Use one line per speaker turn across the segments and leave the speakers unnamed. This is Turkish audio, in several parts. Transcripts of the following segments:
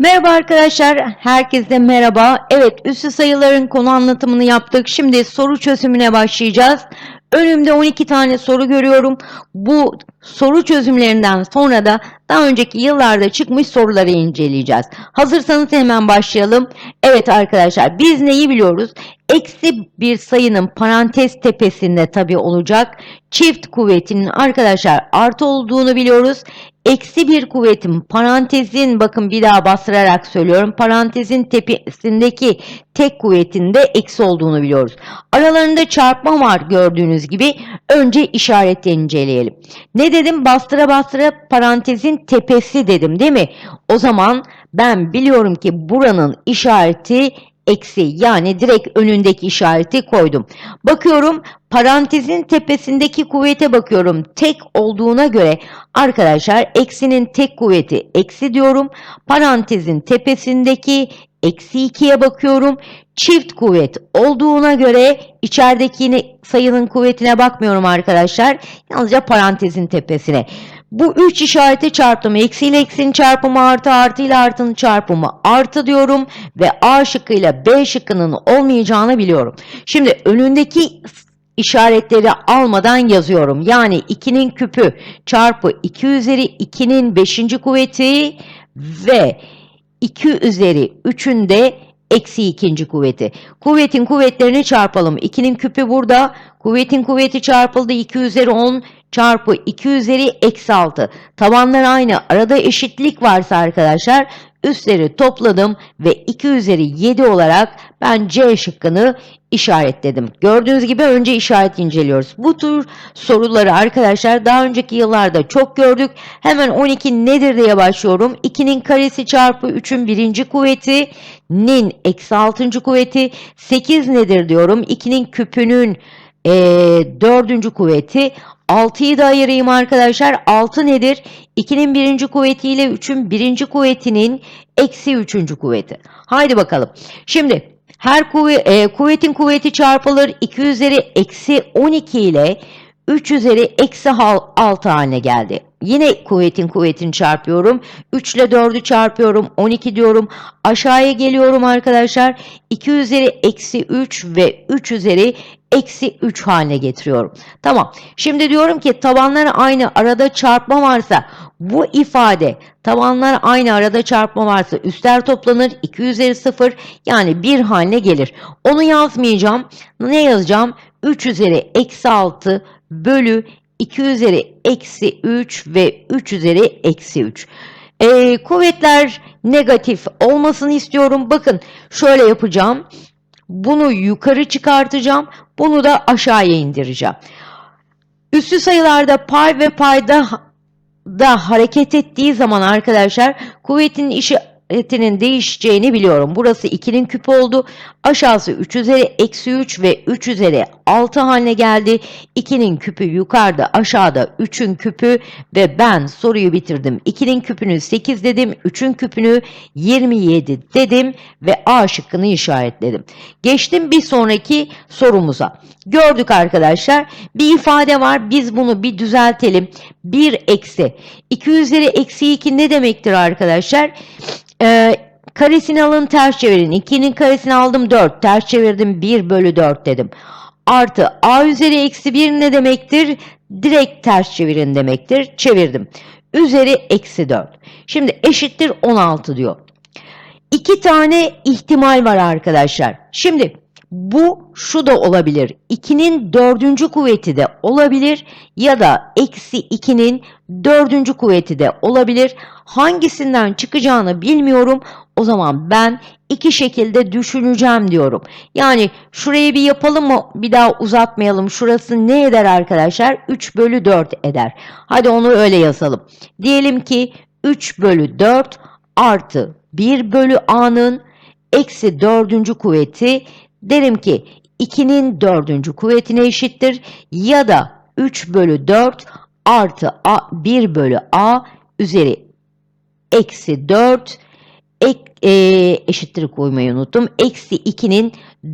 Merhaba arkadaşlar, herkese merhaba. Evet, üssü sayıların konu anlatımını yaptık. Şimdi soru çözümüne başlayacağız. Önümde 12 tane soru görüyorum. Bu soru çözümlerinden sonra da daha önceki yıllarda çıkmış soruları inceleyeceğiz. Hazırsanız hemen başlayalım. Evet arkadaşlar, biz neyi biliyoruz? Eksi bir sayının parantez tepesinde tabi olacak. Çift kuvvetinin arkadaşlar artı olduğunu biliyoruz. Eksi bir kuvvetin parantezin bakın bir daha bastırarak söylüyorum. Parantezin tepesindeki tek kuvvetin de eksi olduğunu biliyoruz. Aralarında çarpma var gördüğünüz gibi. Önce işaretle inceleyelim. Ne dedim? Bastıra bastıra parantezin tepesi dedim değil mi? O zaman ben biliyorum ki buranın işareti eksi yani direkt önündeki işareti koydum. Bakıyorum parantezin tepesindeki kuvvete bakıyorum. Tek olduğuna göre arkadaşlar eksinin tek kuvveti eksi diyorum. Parantezin tepesindeki eksi 2'ye bakıyorum. Çift kuvvet olduğuna göre içerideki sayının kuvvetine bakmıyorum arkadaşlar. Yalnızca parantezin tepesine. Bu üç işareti çarptım. Eksi ile eksinin çarpımı artı, artı ile artının çarpımı artı diyorum. Ve A şıkkıyla B şıkkının olmayacağını biliyorum. Şimdi önündeki işaretleri almadan yazıyorum. Yani 2'nin küpü çarpı 2 üzeri 2'nin 5. kuvveti ve 2 üzeri 3'ün de eksi ikinci kuvveti. Kuvvetin kuvvetlerini çarpalım. 2'nin küpü burada. Kuvvetin kuvveti çarpıldı. 2 üzeri 10 çarpı 2 üzeri eksi 6. Tabanlar aynı. Arada eşitlik varsa arkadaşlar üstleri topladım ve 2 üzeri 7 olarak ben C şıkkını işaretledim. Gördüğünüz gibi önce işaret inceliyoruz. Bu tür soruları arkadaşlar daha önceki yıllarda çok gördük. Hemen 12 nedir diye başlıyorum. 2'nin karesi çarpı 3'ün birinci kuvvetinin eksi 6. kuvveti 8 nedir diyorum. 2'nin küpünün e, dördüncü kuvveti 6'yı da ayırayım arkadaşlar. 6 nedir? 2'nin birinci kuvvetiyle 3'ün birinci kuvvetinin eksi üçüncü kuvveti. Haydi bakalım. Şimdi her kuvvet, e, kuvvetin kuvveti çarpılır. 2 üzeri eksi 12 ile 3 üzeri eksi 6 haline geldi. Yine kuvvetin kuvvetini çarpıyorum. 3 ile 4'ü çarpıyorum. 12 diyorum. Aşağıya geliyorum arkadaşlar. 2 üzeri eksi 3 ve 3 üzeri eksi 3 haline getiriyorum. Tamam. Şimdi diyorum ki tabanlar aynı arada çarpma varsa bu ifade tabanlar aynı arada çarpma varsa üstler toplanır 2 üzeri 0 yani 1 haline gelir. Onu yazmayacağım. Ne yazacağım? 3 üzeri eksi 6 bölü 2 üzeri eksi 3 ve 3 üzeri eksi 3. Ee, kuvvetler negatif olmasını istiyorum. Bakın şöyle yapacağım. Bunu yukarı çıkartacağım. Bunu da aşağıya indireceğim. Üstü sayılarda pay ve payda da hareket ettiği zaman arkadaşlar kuvvetin işaretinin değişeceğini biliyorum. Burası 2'nin küpü oldu. Aşağısı 3 üzeri eksi 3 ve 3 üzeri 6 haline geldi. 2'nin küpü yukarıda aşağıda 3'ün küpü ve ben soruyu bitirdim. 2'nin küpünü 8 dedim. 3'ün küpünü 27 dedim ve A şıkkını işaretledim. Geçtim bir sonraki sorumuza. Gördük arkadaşlar. Bir ifade var. Biz bunu bir düzeltelim. 1 eksi. 2 üzeri eksi 2 ne demektir arkadaşlar? Ee, karesini alın ters çevirin. 2'nin karesini aldım 4. Ters çevirdim 1 bölü 4 dedim. Artı a üzeri eksi 1 ne demektir? Direkt ters çevirin demektir. Çevirdim. Üzeri eksi 4. Şimdi eşittir 16 diyor. İki tane ihtimal var arkadaşlar. Şimdi bu şu da olabilir. 2'nin dördüncü kuvveti de olabilir ya da eksi 2'nin dördüncü kuvveti de olabilir. Hangisinden çıkacağını bilmiyorum. O zaman ben iki şekilde düşüneceğim diyorum. Yani şurayı bir yapalım mı? Bir daha uzatmayalım. Şurası ne eder arkadaşlar? 3 bölü 4 eder. Hadi onu öyle yazalım. Diyelim ki 3 bölü 4 artı 1 bölü a'nın eksi dördüncü kuvveti derim ki 2'nin dördüncü kuvvetine eşittir ya da 3 bölü 4 artı a, 1 bölü a üzeri eksi 4 ek, e, eşittir koymayı unuttum. Eksi 2'nin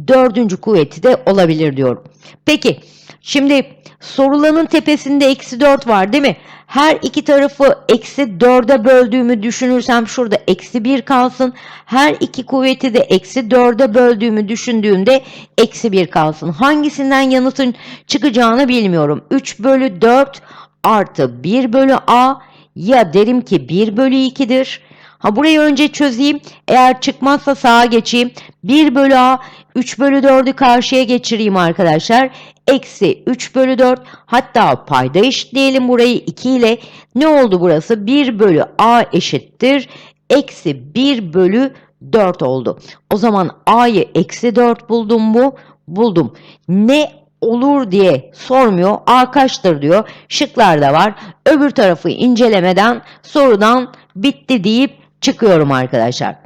dördüncü kuvveti de olabilir diyorum. Peki Şimdi sorulanın tepesinde eksi 4 var değil mi? Her iki tarafı eksi 4'e böldüğümü düşünürsem şurada eksi 1 kalsın. Her iki kuvveti de eksi 4'e böldüğümü düşündüğümde eksi 1 kalsın. Hangisinden yanıtın çıkacağını bilmiyorum. 3 bölü 4 artı 1 bölü a ya derim ki 1 bölü 2'dir. Ha burayı önce çözeyim. Eğer çıkmazsa sağa geçeyim. 1 bölü a 3 bölü 4'ü karşıya geçireyim arkadaşlar. Eksi 3 bölü 4 hatta payda eşitleyelim burayı 2 ile. Ne oldu burası? 1 bölü a eşittir. Eksi 1 bölü 4 oldu. O zaman a'yı eksi 4 buldum mu? Buldum. Ne olur diye sormuyor. A kaçtır diyor. Şıklarda var. Öbür tarafı incelemeden sorudan bitti deyip çıkıyorum arkadaşlar.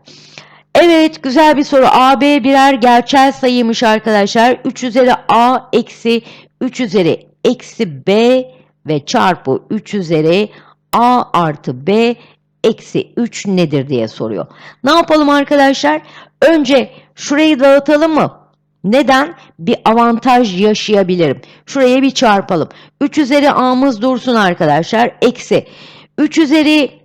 Evet güzel bir soru. AB birer gerçel sayıymış arkadaşlar. 3 üzeri A eksi 3 üzeri eksi B ve çarpı 3 üzeri A artı B eksi 3 nedir diye soruyor. Ne yapalım arkadaşlar? Önce şurayı dağıtalım mı? Neden? Bir avantaj yaşayabilirim. Şuraya bir çarpalım. 3 üzeri a'mız dursun arkadaşlar. Eksi. 3 üzeri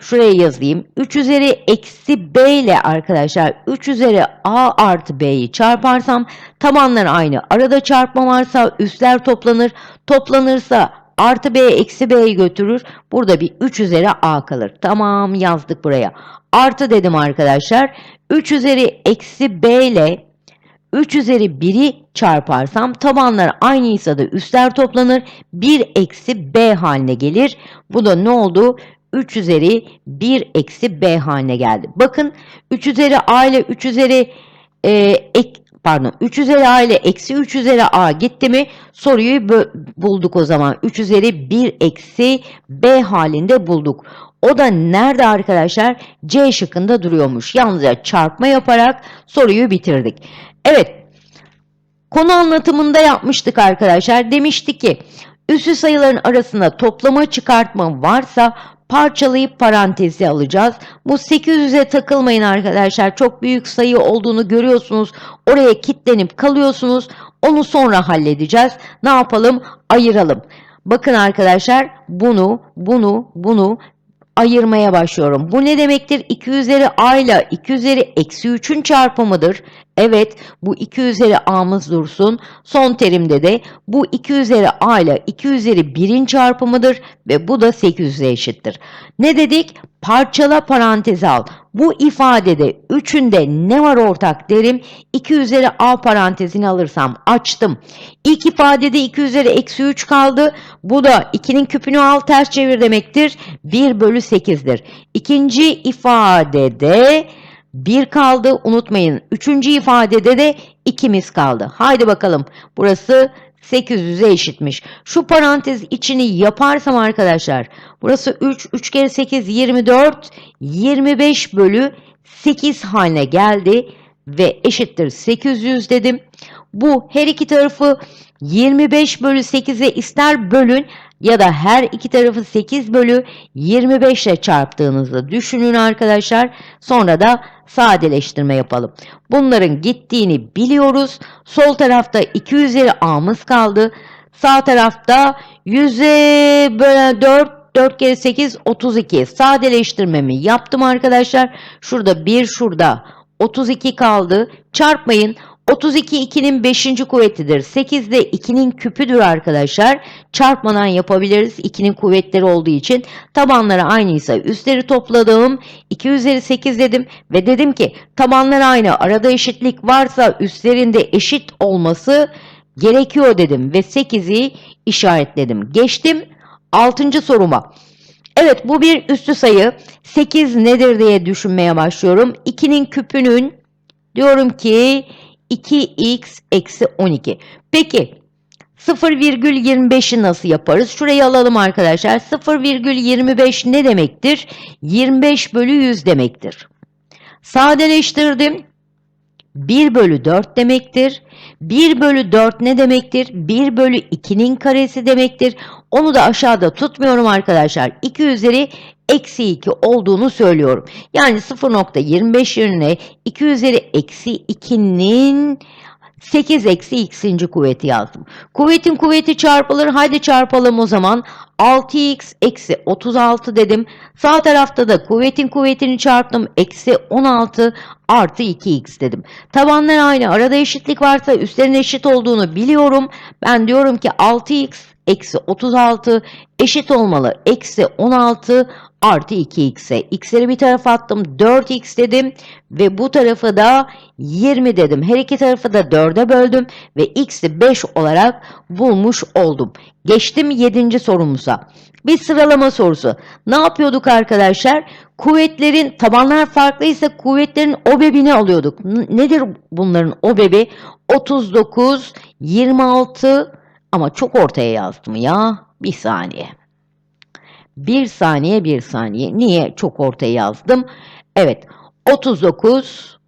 şuraya yazayım. 3 üzeri eksi b ile arkadaşlar 3 üzeri a artı b'yi çarparsam tabanlar aynı. Arada çarpma varsa üstler toplanır. Toplanırsa artı b eksi b'yi götürür. Burada bir 3 üzeri a kalır. Tamam yazdık buraya. Artı dedim arkadaşlar. 3 üzeri eksi b ile 3 üzeri 1'i çarparsam tabanlar aynıysa da üstler toplanır. 1 eksi b haline gelir. Bu da ne oldu? 3 üzeri 1 eksi b haline geldi. Bakın 3 üzeri a ile 3 üzeri e, ek, pardon 3 üzeri a ile eksi 3 üzeri a gitti mi soruyu bulduk o zaman. 3 üzeri 1 eksi b halinde bulduk. O da nerede arkadaşlar? C şıkkında duruyormuş. Yalnızca çarpma yaparak soruyu bitirdik. Evet. Konu anlatımında yapmıştık arkadaşlar. Demiştik ki üslü sayıların arasında toplama çıkartma varsa parçalayıp parantezi alacağız. Bu 800'e takılmayın arkadaşlar. Çok büyük sayı olduğunu görüyorsunuz. Oraya kitlenip kalıyorsunuz. Onu sonra halledeceğiz. Ne yapalım? Ayıralım. Bakın arkadaşlar bunu, bunu, bunu ayırmaya başlıyorum. Bu ne demektir? 2 üzeri a ile 2 üzeri eksi 3'ün çarpımıdır. Evet bu 2 üzeri a'mız dursun. Son terimde de bu 2 üzeri a ile 2 üzeri 1'in çarpımıdır ve bu da 800'e eşittir. Ne dedik? Parçala parantezi al. Bu ifadede üçünde ne var ortak derim. 2 üzeri a parantezini alırsam açtım. İlk ifadede 2 üzeri eksi 3 kaldı. Bu da 2'nin küpünü al ters çevir demektir. 1 bölü 8'dir. İkinci ifadede 1 kaldı unutmayın. Üçüncü ifadede de 2'miz kaldı. Haydi bakalım burası 800'e eşitmiş. Şu parantez içini yaparsam arkadaşlar burası 3, 3 kere 8 24, 25 bölü 8 haline geldi ve eşittir 800 dedim. Bu her iki tarafı 25 bölü 8'e ister bölün ya da her iki tarafı 8 bölü 25 ile çarptığınızı düşünün arkadaşlar. Sonra da sadeleştirme yapalım. Bunların gittiğini biliyoruz. Sol tarafta 2 üzeri a'mız kaldı. Sağ tarafta 100'e bölen 4 4 kere 8 32 sadeleştirmemi yaptım arkadaşlar. Şurada 1 şurada 32 kaldı. Çarpmayın 32 2'nin 5. kuvvetidir. 8 de 2'nin küpüdür arkadaşlar. Çarpmadan yapabiliriz. 2'nin kuvvetleri olduğu için. Tabanları aynıysa üstleri topladım. 2 üzeri 8 dedim. Ve dedim ki tabanlar aynı. Arada eşitlik varsa üstlerinde eşit olması gerekiyor dedim. Ve 8'i işaretledim. Geçtim 6. soruma. Evet bu bir üstü sayı. 8 nedir diye düşünmeye başlıyorum. 2'nin küpünün diyorum ki 2x eksi 12. Peki 0,25'i nasıl yaparız? Şurayı alalım arkadaşlar. 0,25 ne demektir? 25 bölü 100 demektir. Sadeleştirdim. 1 bölü 4 demektir. 1 bölü 4 ne demektir? 1 bölü 2'nin karesi demektir. Onu da aşağıda tutmuyorum arkadaşlar. 2 üzeri eksi 2 olduğunu söylüyorum. Yani 0.25 yerine 2 üzeri eksi 2'nin 8 eksi x'inci kuvveti yazdım. Kuvvetin kuvveti çarpılır. Haydi çarpalım o zaman. 6x eksi 36 dedim. Sağ tarafta da kuvvetin kuvvetini çarptım. Eksi 16 artı 2x dedim. Tabanlar aynı. Arada eşitlik varsa üstlerin eşit olduğunu biliyorum. Ben diyorum ki 6x eksi 36 eşit olmalı. Eksi 16 artı 2x'e. X'leri bir tarafa attım. 4x dedim. Ve bu tarafa da 20 dedim. Her iki tarafı da 4'e böldüm. Ve x'i 5 olarak bulmuş oldum. Geçtim 7. sorumuza. Bir sıralama sorusu. Ne yapıyorduk arkadaşlar? Kuvvetlerin tabanlar farklıysa kuvvetlerin obebini alıyorduk. Nedir bunların obebi? 39, 26 ama çok ortaya yazdım ya. Bir saniye. Bir saniye, bir saniye. Niye çok ortaya yazdım? Evet, 39,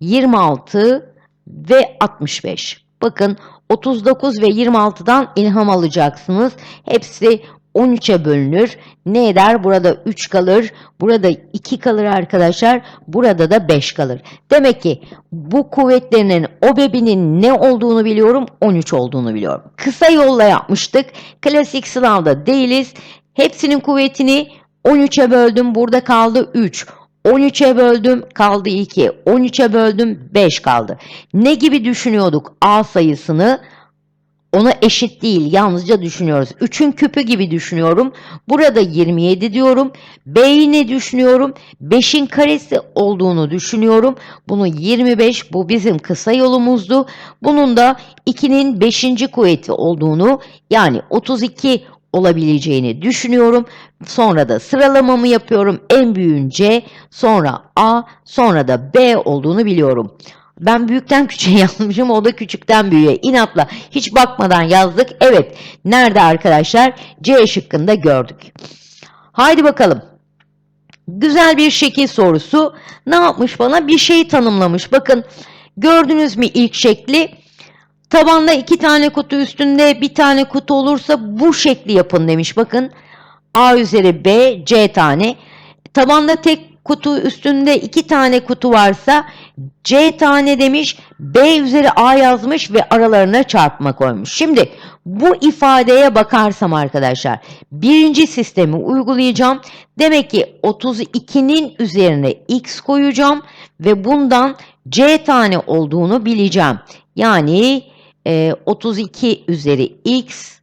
26 ve 65. Bakın 39 ve 26'dan ilham alacaksınız. Hepsi 13'e bölünür. Ne eder? Burada 3 kalır. Burada 2 kalır arkadaşlar. Burada da 5 kalır. Demek ki bu kuvvetlerinin OBEB'inin ne olduğunu biliyorum. 13 olduğunu biliyorum. Kısa yolla yapmıştık. Klasik sınavda değiliz. Hepsinin kuvvetini 13'e böldüm. Burada kaldı 3. 13'e böldüm kaldı 2. 13'e böldüm 5 kaldı. Ne gibi düşünüyorduk A sayısını? Ona eşit değil yalnızca düşünüyoruz. 3'ün küpü gibi düşünüyorum. Burada 27 diyorum. B'yi ne düşünüyorum? 5'in karesi olduğunu düşünüyorum. Bunu 25 bu bizim kısa yolumuzdu. Bunun da 2'nin 5. kuvveti olduğunu yani 32 olabileceğini düşünüyorum. Sonra da sıralamamı yapıyorum. En büyüğün C, sonra A, sonra da B olduğunu biliyorum. Ben büyükten küçüğe yazmışım. O da küçükten büyüğe. İnatla hiç bakmadan yazdık. Evet. Nerede arkadaşlar? C şıkkında gördük. Haydi bakalım. Güzel bir şekil sorusu. Ne yapmış bana? Bir şey tanımlamış. Bakın gördünüz mü ilk şekli? Tabanda iki tane kutu üstünde bir tane kutu olursa bu şekli yapın demiş. Bakın A üzeri B C tane. Tabanda tek kutu üstünde iki tane kutu varsa C tane demiş. B üzeri A yazmış ve aralarına çarpma koymuş. Şimdi bu ifadeye bakarsam arkadaşlar birinci sistemi uygulayacağım. Demek ki 32'nin üzerine x koyacağım ve bundan C tane olduğunu bileceğim. Yani e, 32 üzeri x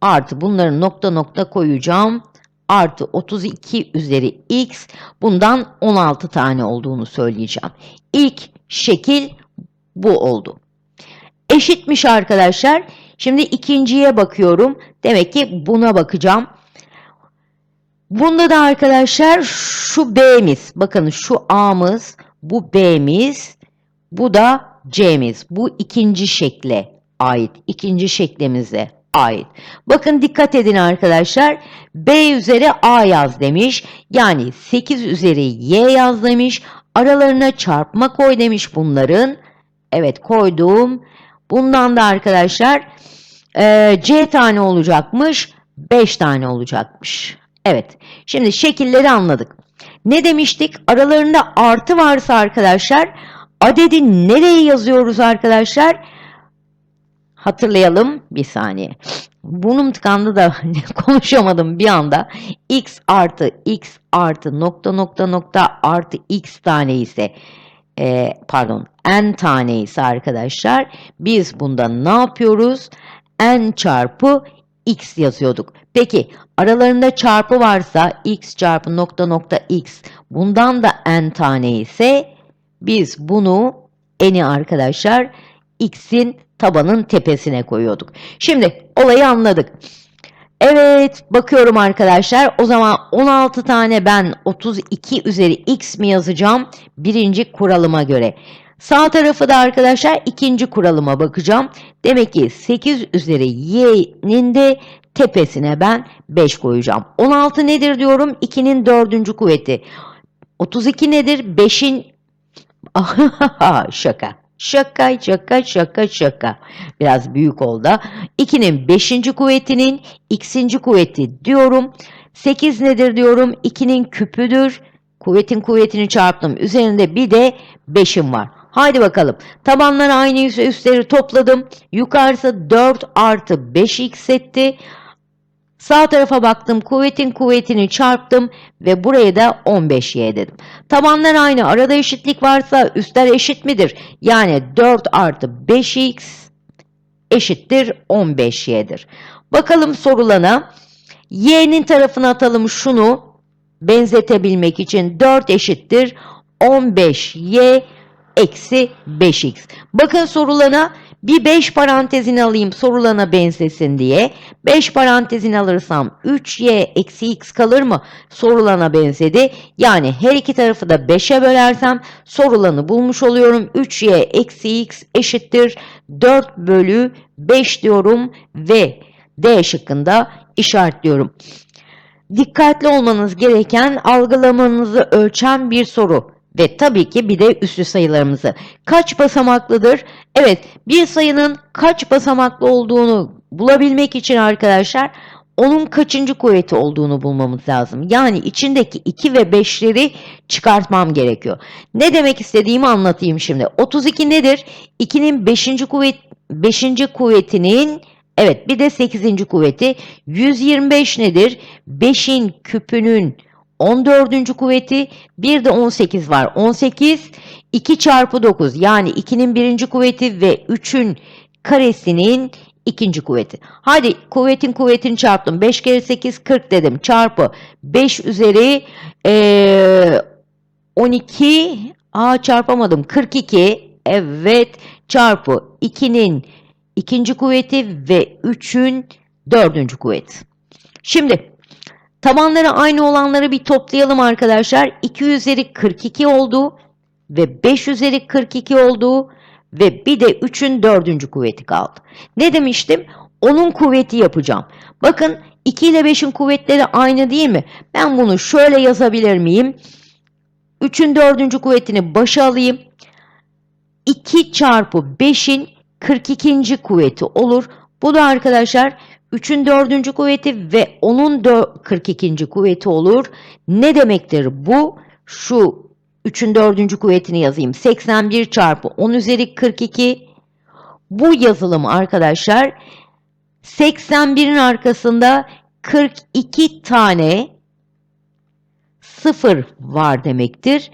artı bunları nokta nokta koyacağım. Artı 32 üzeri x bundan 16 tane olduğunu söyleyeceğim. İlk şekil bu oldu. Eşitmiş arkadaşlar. Şimdi ikinciye bakıyorum. Demek ki buna bakacağım. Bunda da arkadaşlar şu B'miz. Bakın şu A'mız, bu B'miz, bu da C'miz. Bu ikinci şekle ait. İkinci şeklimize ait. Bakın dikkat edin arkadaşlar. B üzeri A yaz demiş. Yani 8 üzeri Y yaz demiş. Aralarına çarpma koy demiş bunların. Evet koydum. Bundan da arkadaşlar e, C tane olacakmış. 5 tane olacakmış. Evet. Şimdi şekilleri anladık. Ne demiştik? Aralarında artı varsa arkadaşlar adedi nereye yazıyoruz arkadaşlar? Hatırlayalım bir saniye. Burnum tıkandı da konuşamadım bir anda. x artı x artı nokta nokta nokta artı x tane ise e, pardon n tane ise arkadaşlar biz bunda ne yapıyoruz? n çarpı x yazıyorduk. Peki aralarında çarpı varsa x çarpı nokta nokta x bundan da n tane ise biz bunu n'i arkadaşlar x'in tabanın tepesine koyuyorduk. Şimdi olayı anladık. Evet bakıyorum arkadaşlar o zaman 16 tane ben 32 üzeri x mi yazacağım birinci kuralıma göre. Sağ tarafı da arkadaşlar ikinci kuralıma bakacağım. Demek ki 8 üzeri y'nin de tepesine ben 5 koyacağım. 16 nedir diyorum? 2'nin dördüncü kuvveti. 32 nedir? 5'in şaka. Şaka şaka şaka şaka. Biraz büyük oldu. 2'nin 5. kuvvetinin x'inci kuvveti diyorum. 8 nedir diyorum. 2'nin küpüdür. Kuvvetin kuvvetini çarptım. Üzerinde bir de 5'im var. Haydi bakalım. Tabanlar aynı üstleri topladım. Yukarısı 4 artı 5x etti. Sağ tarafa baktım. Kuvvetin kuvvetini çarptım ve buraya da 15y dedim. Tabanlar aynı. Arada eşitlik varsa üstler eşit midir? Yani 4 artı 5x eşittir 15y'dir. Bakalım sorulana. Y'nin tarafına atalım şunu benzetebilmek için 4 eşittir 15y eksi 5x. Bakın sorulana bir 5 parantezini alayım sorulana benzesin diye. 5 parantezini alırsam 3y eksi x kalır mı? Sorulana benzedi. Yani her iki tarafı da 5'e bölersem sorulanı bulmuş oluyorum. 3y eksi x eşittir 4 bölü 5 diyorum ve D şıkkında işaretliyorum. Dikkatli olmanız gereken algılamanızı ölçen bir soru. Ve tabii ki bir de üslü sayılarımızı. Kaç basamaklıdır? Evet, bir sayının kaç basamaklı olduğunu bulabilmek için arkadaşlar onun kaçıncı kuvveti olduğunu bulmamız lazım. Yani içindeki 2 ve 5'leri çıkartmam gerekiyor. Ne demek istediğimi anlatayım şimdi. 32 nedir? 2'nin 5. kuvvet 5. kuvvetinin evet bir de 8. kuvveti. 125 nedir? 5'in küpünün 14. kuvveti bir de 18 var. 18 2 çarpı 9 yani 2'nin birinci kuvveti ve 3'ün karesinin ikinci kuvveti. Hadi kuvvetin kuvvetini çarptım. 5 kere 8 40 dedim. Çarpı 5 üzeri eee 12 a çarpamadım. 42 evet çarpı 2'nin ikinci kuvveti ve 3'ün dördüncü kuvveti. Şimdi tabanları aynı olanları bir toplayalım arkadaşlar. 2 üzeri 42 oldu ve 5 üzeri 42 oldu ve bir de 3'ün dördüncü kuvveti kaldı. Ne demiştim? Onun kuvveti yapacağım. Bakın 2 ile 5'in kuvvetleri aynı değil mi? Ben bunu şöyle yazabilir miyim? 3'ün dördüncü kuvvetini başa alayım. 2 çarpı 5'in 42. kuvveti olur. Bu da arkadaşlar 3'ün 4. kuvveti ve onun 42. kuvveti olur. Ne demektir bu? Şu 3'ün 4. kuvvetini yazayım. 81 çarpı 10 üzeri 42. Bu yazılım arkadaşlar 81'in arkasında 42 tane sıfır var demektir.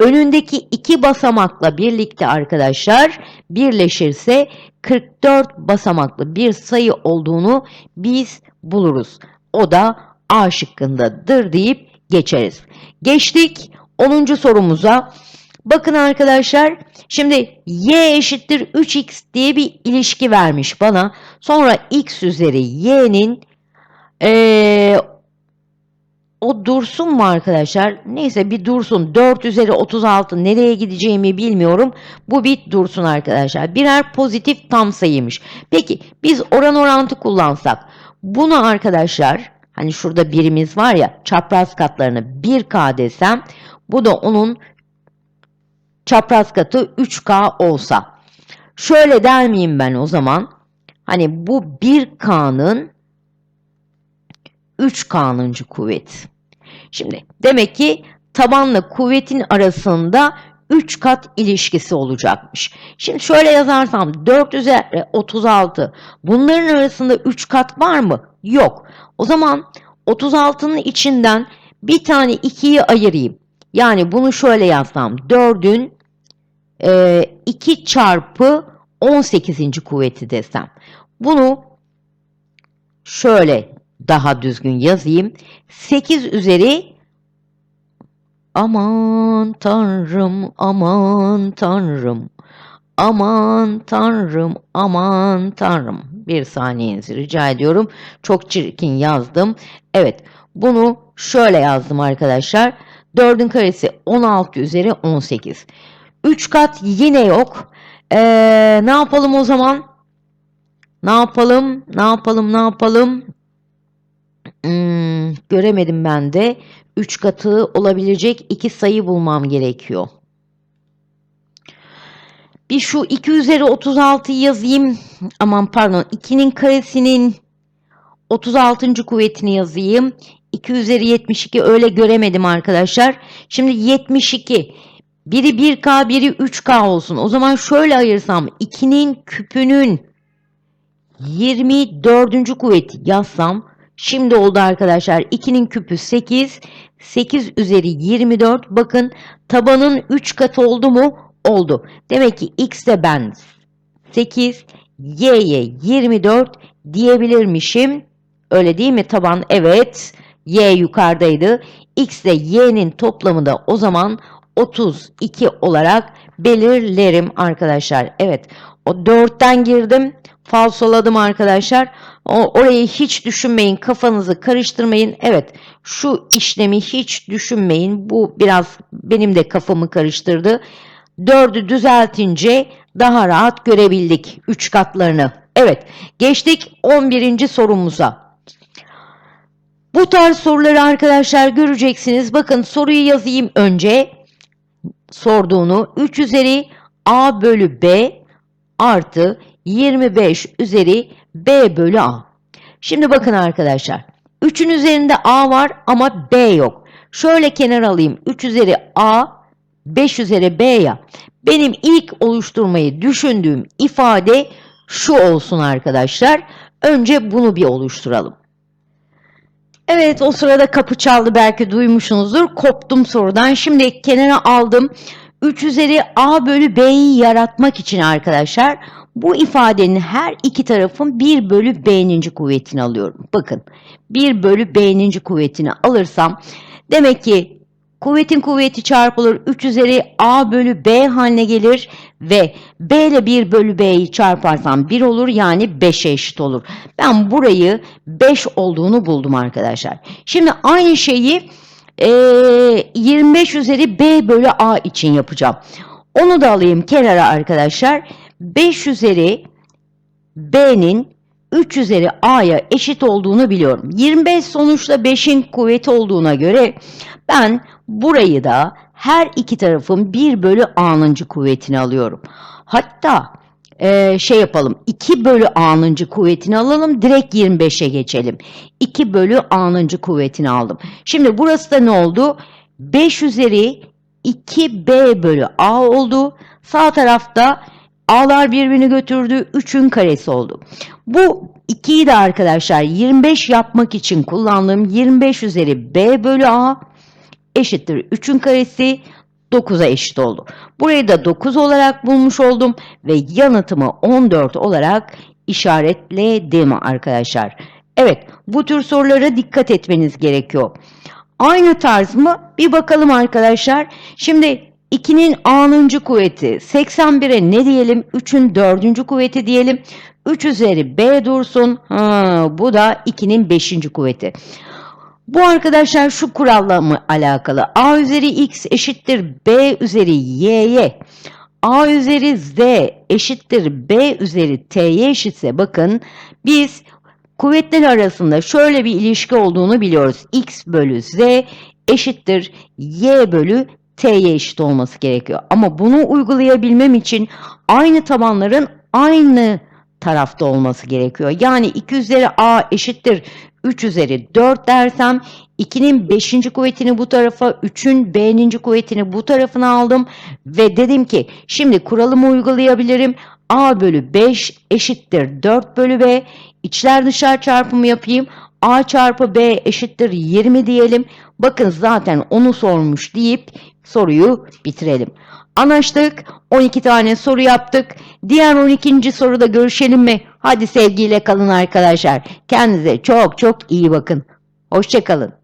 Önündeki iki basamakla birlikte arkadaşlar birleşirse 44 basamaklı bir sayı olduğunu biz buluruz. O da A şıkkındadır deyip geçeriz. Geçtik 10. sorumuza. Bakın arkadaşlar şimdi y eşittir 3x diye bir ilişki vermiş bana. Sonra x üzeri y'nin ee, dursun mu arkadaşlar? Neyse bir dursun. 4 üzeri 36 nereye gideceğimi bilmiyorum. Bu bir dursun arkadaşlar. Birer pozitif tam sayıymış. Peki biz oran orantı kullansak bunu arkadaşlar hani şurada birimiz var ya çapraz katlarını 1K desem bu da onun çapraz katı 3K olsa. Şöyle der miyim ben o zaman? Hani bu 1K'nın 3 kanuncu kuvvet. Şimdi demek ki tabanla kuvvetin arasında 3 kat ilişkisi olacakmış. Şimdi şöyle yazarsam 4 üzeri 36 bunların arasında 3 kat var mı? Yok. O zaman 36'nın içinden bir tane 2'yi ayırayım. Yani bunu şöyle yazsam 4'ün e, 2 çarpı 18. kuvveti desem. Bunu şöyle daha düzgün yazayım. 8 üzeri aman tanrım aman tanrım aman tanrım aman tanrım bir saniyenizi rica ediyorum. Çok çirkin yazdım. Evet bunu şöyle yazdım arkadaşlar. 4'ün karesi 16 üzeri 18. 3 kat yine yok. Ee, ne yapalım o zaman? Ne yapalım? Ne yapalım? Ne yapalım? Hmm, göremedim ben de. 3 katı olabilecek iki sayı bulmam gerekiyor. Bir şu 2 üzeri 36 yazayım. Aman pardon 2'nin karesinin 36. kuvvetini yazayım. 2 üzeri 72 öyle göremedim arkadaşlar. Şimdi 72 Biri 1K, biri 3K olsun. O zaman şöyle ayırsam 2'nin küpünün 24. kuvveti yazsam şimdi oldu arkadaşlar. 2'nin küpü 8. 8 üzeri 24. Bakın tabanın 3 katı oldu mu? Oldu. Demek ki x'e ben 8, y'ye 24 diyebilirmişim. Öyle değil mi? Taban evet. Y yukarıdaydı. X ile y'nin toplamı da o zaman 32 olarak belirlerim arkadaşlar. Evet. O 4'ten girdim. Falsoladım arkadaşlar. O, orayı hiç düşünmeyin. Kafanızı karıştırmayın. Evet. Şu işlemi hiç düşünmeyin. Bu biraz benim de kafamı karıştırdı. 4'ü düzeltince daha rahat görebildik 3 katlarını. Evet. Geçtik 11. sorumuza. Bu tarz soruları arkadaşlar göreceksiniz. Bakın soruyu yazayım önce. Sorduğunu 3 üzeri a bölü b artı 25 üzeri b bölü a. Şimdi bakın arkadaşlar. 3'ün üzerinde a var ama b yok. Şöyle kenar alayım. 3 üzeri a 5 üzeri b ya. Benim ilk oluşturmayı düşündüğüm ifade şu olsun arkadaşlar. Önce bunu bir oluşturalım. Evet o sırada kapı çaldı belki duymuşsunuzdur. Koptum sorudan. Şimdi kenara aldım. 3 üzeri a bölü b'yi yaratmak için arkadaşlar bu ifadenin her iki tarafın 1 bölü b'ninci kuvvetini alıyorum. Bakın 1 bölü b'ninci kuvvetini alırsam demek ki kuvvetin kuvveti çarpılır 3 üzeri a bölü b haline gelir ve b ile 1 bölü b'yi çarparsam 1 olur yani 5'e eşit olur. Ben burayı 5 olduğunu buldum arkadaşlar. Şimdi aynı şeyi e, 25 üzeri b bölü a için yapacağım. Onu da alayım kenara arkadaşlar. 5 üzeri b'nin 3 üzeri a'ya eşit olduğunu biliyorum. 25 sonuçta 5'in kuvveti olduğuna göre ben burayı da her iki tarafın 1 bölü a'nın kuvvetini alıyorum. Hatta e, şey yapalım 2 bölü a'nın kuvvetini alalım direkt 25'e geçelim. 2 bölü a'nın kuvvetini aldım. Şimdi burası da ne oldu? 5 üzeri 2b bölü a oldu. Sağ tarafta a'lar birbirini götürdü. 3'ün karesi oldu. Bu 2'yi de arkadaşlar 25 yapmak için kullandığım 25 üzeri b bölü a eşittir 3'ün karesi 9'a eşit oldu. Burayı da 9 olarak bulmuş oldum ve yanıtımı 14 olarak işaretledim arkadaşlar. Evet bu tür sorulara dikkat etmeniz gerekiyor. Aynı tarz mı? Bir bakalım arkadaşlar. Şimdi 2'nin a'nıncı kuvveti 81'e ne diyelim? 3'ün 4. kuvveti diyelim. 3 üzeri b dursun. Ha, bu da 2'nin 5. kuvveti. Bu arkadaşlar şu kuralla mı alakalı? A üzeri x eşittir B üzeri y'ye. A üzeri z eşittir B üzeri t'ye eşitse bakın biz kuvvetler arasında şöyle bir ilişki olduğunu biliyoruz. x bölü z eşittir y bölü t'ye eşit olması gerekiyor. Ama bunu uygulayabilmem için aynı tabanların aynı tarafta olması gerekiyor. Yani 2 üzeri a eşittir 3 üzeri 4 dersem 2'nin 5. kuvvetini bu tarafa, 3'ün b'ninci kuvvetini bu tarafına aldım ve dedim ki şimdi kuralımı uygulayabilirim. a bölü 5 eşittir 4 bölü b. İçler dışlar çarpımı yapayım. A çarpı b eşittir 20 diyelim. Bakın zaten onu sormuş deyip soruyu bitirelim. Anlaştık. 12 tane soru yaptık. Diğer 12. soruda görüşelim mi? Hadi sevgiyle kalın arkadaşlar. Kendinize çok çok iyi bakın. Hoşçakalın.